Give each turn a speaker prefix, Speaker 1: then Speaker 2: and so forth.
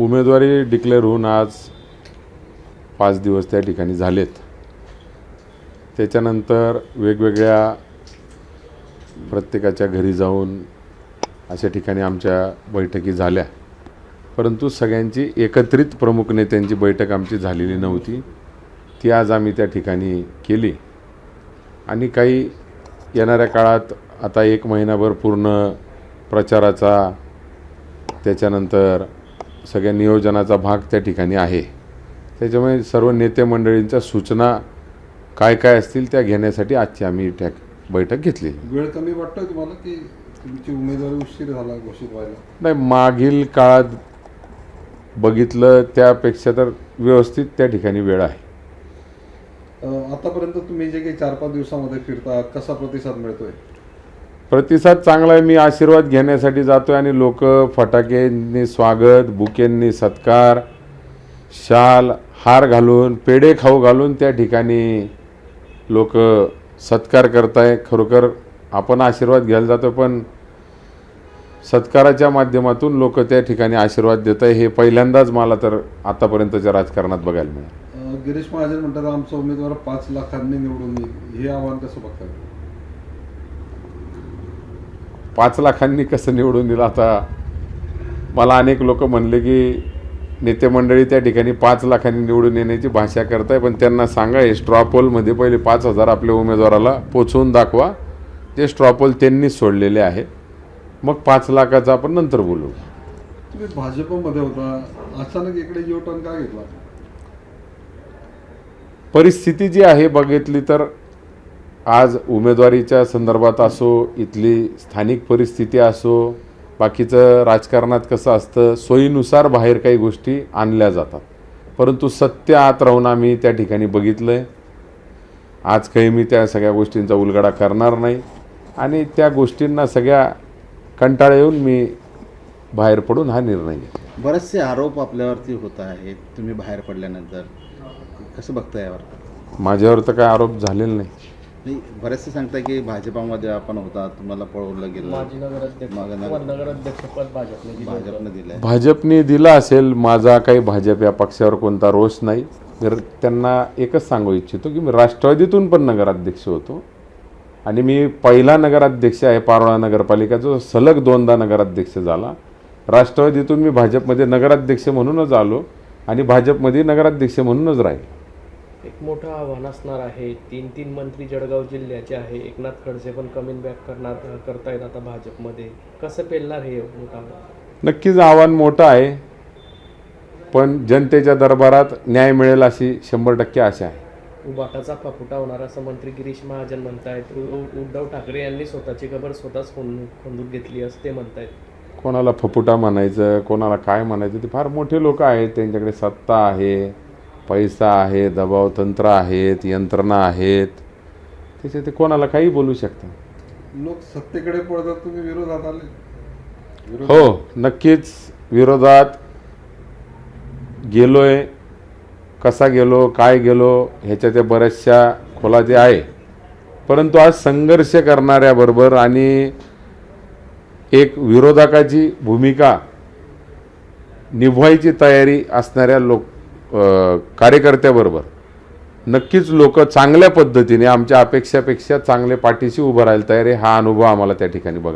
Speaker 1: उमेदवारी डिक्लेअर होऊन आज पाच दिवस त्या ठिकाणी झालेत. त्याच्यानंतर वेगवेगळ्या प्रत्येकाच्या घरी जाऊन अशा ठिकाणी आमच्या बैठकी झाल्या. परंतु सगळ्यांची एकत्रित प्रमुख नेत्यांची बैठक आमची झालेली नव्हती. ती आज आम्ही त्या ठिकाणी केली. आणि काही येणाऱ्या काळात आता एक महिनाभर पूर्ण प्रचाराचा त्याच्यानंतर सगळ्या नियोजनाचा भाग त्या ठिकाणी आहे. त्याच्यामुळे सर्व नेते मंडळींच्या सूचना काय काय असतील त्या घेण्यासाठी आजची आम्ही त्या बैठक घेतली
Speaker 2: वेळ कमी वाटतोय तुम्हाला की तुमची उमेदवारी उशीर झाला घोषित व्हायला?
Speaker 1: नाही मागील काळात बघितलं त्यापेक्षा तर व्यवस्थित त्या ठिकाणी वेळ आहे.
Speaker 2: आतापर्यंत तुम्ही जे काही चार पाच दिवसामध्ये फिरता कसा प्रतिसाद मिळतोय?
Speaker 1: प्रतिसाद चांगला आहे मी आशीर्वाद घेण्यासाठी जातोय आणि लोक फटाक्यांनी स्वागत बुकेंनी सत्कार शाल हार घालून पेढे खाऊ घालून त्या ठिकाणी लोक सत्कार करताय. खरोखर आपण आशीर्वाद घ्यायला जातो पण सत्काराच्या माध्यमातून लोक त्या ठिकाणी आशीर्वाद देत आहे हे पहिल्यांदाच मला तर आतापर्यंतच्या राजकारणात बघायला मिळालं.
Speaker 2: गिरीश महाजन म्हणतात आमचा उमेदवार पाच लाखांनी निवडून येईल. हे आव्हान कसं बघताय
Speaker 1: पाच लाखांनी कसं निवडून दिलं? आता मला अनेक लोक म्हणले की नेते मंडळी त्या ठिकाणी पाच लाखांनी निवडून येण्याची भाषा करताय पण त्यांना सांगा हे स्ट्रॉपोलमध्ये पहिले पाच हजार आपल्या उमेदवाराला पोचवून दाखवा. ते स्ट्रॉपोल त्यांनीच सोडलेले आहे. मग पाच लाखाचं आपण नंतर बोलू.
Speaker 2: तुम्ही भाजपमध्ये होता. अचानक इकडे का घेतला.
Speaker 1: परिस्थिती जी आहे बघितली तर आज उमेदवारीच्या संदर्भात असो इथली स्थानिक परिस्थिती असो बाकीचं राजकारणात कसं असतं सोयीनुसार बाहेर काही गोष्टी आणल्या जातात. परंतु सत्य आत राहून आम्ही त्या ठिकाणी बघितलं आहे आज काही मी त्या सगळ्या गोष्टींचा उलगडा करणार नाही आणि त्या गोष्टींना सगळ्या कंटाळा येऊन मी बाहेर पडून हा निर्णय घेतला.
Speaker 3: बरेचसे आरोप आपल्यावरती होत आहेत. तुम्ही बाहेर पडल्यानंतर कसं बघता यावर?
Speaker 1: माझ्यावर तर काय आरोप झालेले नाही.
Speaker 3: नाही बरेचसे सांगताय की भाजपामध्ये आपण होता तुम्हाला पळवलं गेलं.
Speaker 4: माजी नगराध्यक्ष
Speaker 3: मागे नगर-
Speaker 4: व नगराध्यक्षपद भाजपने दिलं होतं.
Speaker 3: भाजपनं दिलंय.
Speaker 1: भाजपने दिला असेल माझा काही भाजप या पक्षावर कोणता रोष नाही. तर त्यांना एकच सांगू इच्छितो की मी राष्ट्रवादीतून पण नगराध्यक्ष होतो. आणि मी पहिला नगराध्यक्ष आहे पारोळा नगरपालिका जो सलग दोनदा नगराध्यक्ष झाला. राष्ट्रवादीतून मी भाजपमध्ये नगराध्यक्ष म्हणूनच आलो आणि भाजपमध्ये नगराध्यक्ष म्हणूनच राहील.
Speaker 4: एक मोठं आव्हान असणार आहे. तीन तीन मंत्री जळगाव जिल्ह्याचे आहे. एकनाथ खडसे पण कमिंग बॅक करणार करतायत आता भाजपमध्ये. कसं पेलणार हे मोठं आव्हान?
Speaker 1: नक्कीच आव्हान मोठं आहे पण जनतेच्या दरबारात न्याय मिळेल अशी शंभर टक्के आशा आहे.
Speaker 4: उबाटाचा फाफुटा होणार असं मंत्री गिरीश महाजन म्हणतायत. उद्धव ठाकरे यांनी स्वतःची खबर स्वतःच खोंद खोंदून घेतली असं ते म्हणतायत.
Speaker 1: कोणाला फपुटा म्हणायचं कोणाला काय म्हणायचं ते फार मोठे लोक आहेत. त्यांच्याकडे सत्ता आहे. पैसा आहे दबाव तंत्र आहेत यंत्रणा आहेत. त्याचे ते कोणाला काही बोलू शकतात
Speaker 2: लोक सत्तेकडे पळतात तुम्ही विरोधात आले. विरोध
Speaker 1: हो नक्कीच विरोधात गेलोय. कसा गेलो काय गेलो ह्याच्या त्या बऱ्याचशा खोलाते आहे. परंतु आज संघर्ष करणाऱ्याबरोबर आणि एक विरोधकाची भूमिका निभवायची तयारी असणाऱ्या लोक कार्यकर्त्याबरोबर. नक्कीच लोक चांगल्या पद्धतीने आमच्या अपेक्षापेक्षा चांगल्या पाठीशी उभं राहायला तयार आहे. हा अनुभव आम्हाला त्या ठिकाणी बघा